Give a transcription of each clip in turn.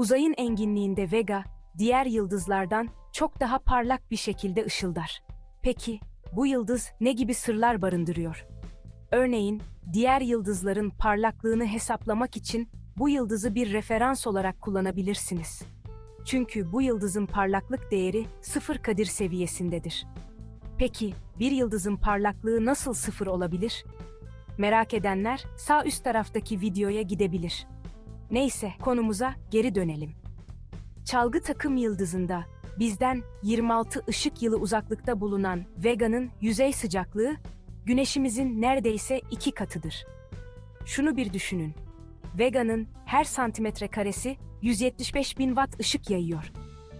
Uzayın enginliğinde Vega, diğer yıldızlardan çok daha parlak bir şekilde ışıldar. Peki, bu yıldız ne gibi sırlar barındırıyor? Örneğin, diğer yıldızların parlaklığını hesaplamak için bu yıldızı bir referans olarak kullanabilirsiniz. Çünkü bu yıldızın parlaklık değeri sıfır kadir seviyesindedir. Peki, bir yıldızın parlaklığı nasıl sıfır olabilir? Merak edenler sağ üst taraftaki videoya gidebilir. Neyse, konumuza geri dönelim. Çalgı takım yıldızında bizden 26 ışık yılı uzaklıkta bulunan Vega'nın yüzey sıcaklığı Güneşimizin neredeyse iki katıdır. Şunu bir düşünün. Vega'nın her santimetre karesi 175 bin watt ışık yayıyor.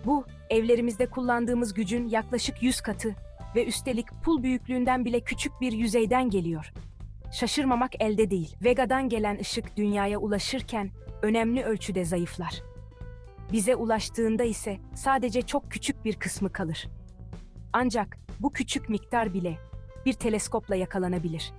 Bu, evlerimizde kullandığımız gücün yaklaşık 100 katı ve üstelik pul büyüklüğünden bile küçük bir yüzeyden geliyor. Şaşırmamak elde değil. Vega'dan gelen ışık dünyaya ulaşırken önemli ölçüde zayıflar. Bize ulaştığında ise sadece çok küçük bir kısmı kalır. Ancak bu küçük miktar bile bir teleskopla yakalanabilir.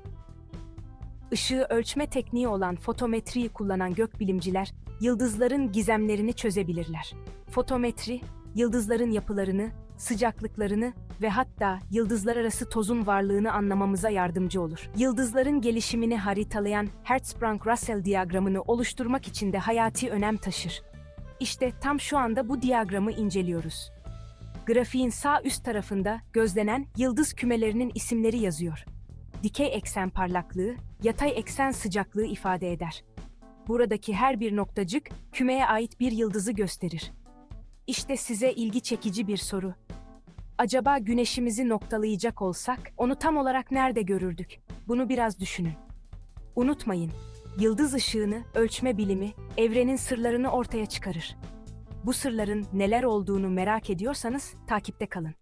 Işığı ölçme tekniği olan fotometriyi kullanan gökbilimciler yıldızların gizemlerini çözebilirler. Fotometri, yıldızların yapılarını, sıcaklıklarını ve hatta yıldızlar arası tozun varlığını anlamamıza yardımcı olur. Yıldızların gelişimini haritalayan Hertzsprung-Russell diyagramını oluşturmak için de hayati önem taşır. İşte tam şu anda bu diyagramı inceliyoruz. Grafiğin sağ üst tarafında gözlenen yıldız kümelerinin isimleri yazıyor. Dikey eksen parlaklığı, yatay eksen sıcaklığı ifade eder. Buradaki her bir noktacık kümeye ait bir yıldızı gösterir. İşte size ilgi çekici bir soru. Acaba güneşimizi noktalayacak olsak onu tam olarak nerede görürdük? Bunu biraz düşünün. Unutmayın, yıldız ışığını ölçme bilimi evrenin sırlarını ortaya çıkarır. Bu sırların neler olduğunu merak ediyorsanız takipte kalın.